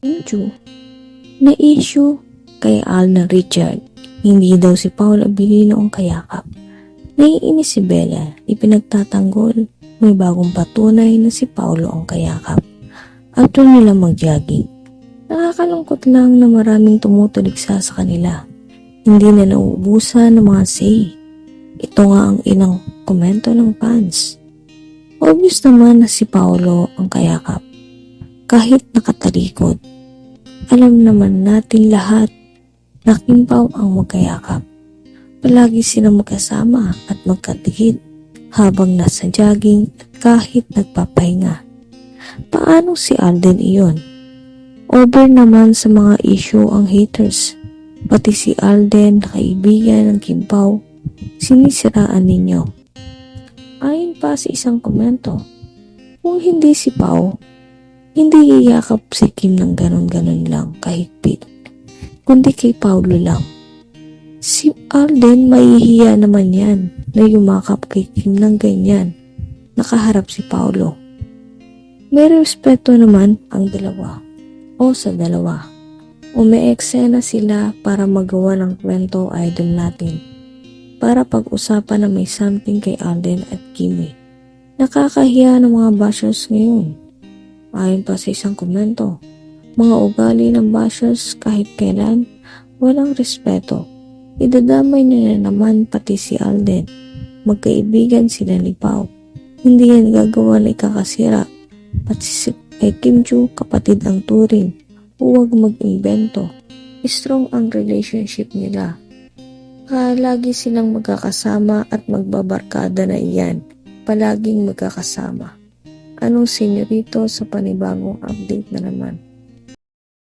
Inju. Na issue kay Al na Richard. Hindi daw si Paul Abilino ang kayakap. Naiinis si Bella, ipinagtatanggol. May bagong patunay na si Paulo ang kayakap. After nila mag-jogging, nakakalungkot lang na maraming tumutuligsa sa kanila. Hindi na nauubusan ng mga say. Ito nga ang inang komento ng fans. Obvious naman na si Paulo ang kayakap. Kahit nakatalikod, alam naman natin lahat na Kim Pao ang magkayakap. Palagi silang magkasama at magkatigid habang nasa jogging at kahit nagpapahinga. Paano si Alden iyon? Over naman sa mga issue ang haters. Pati si Alden kaibigan ng Kim Pao, sinisiraan ninyo. Ayon pa sa isang komento, kung hindi si Pao, hindi iyakap si Kim ng ganon-ganon lang kahigpit, kundi kay Paulo lang. Si Alden mahihiya naman yan na yumakap kay Kim ng ganyan, nakaharap si Paulo. May respeto naman ang dalawa o sa dalawa. Umeeksena sila para magawa ng kwento idol natin para pag-usapan na may something kay Alden at Kimi. Nakakahiya ng mga bashers ngayon. Ayon pa sa isang komento, mga ugali ng bashers kahit kailan walang respeto. Idadamay niya na naman pati si Alden. Magkaibigan sila ni Pao. Hindi yan gagawa na ikakasira. Pati si kay Kim Joo kapatid ang turing. Huwag mag-imbento. Strong ang relationship nila. Kaya silang magkakasama at magbabarkada na iyan. Palaging magkakasama. Anong senyorito sa panibagong update na naman?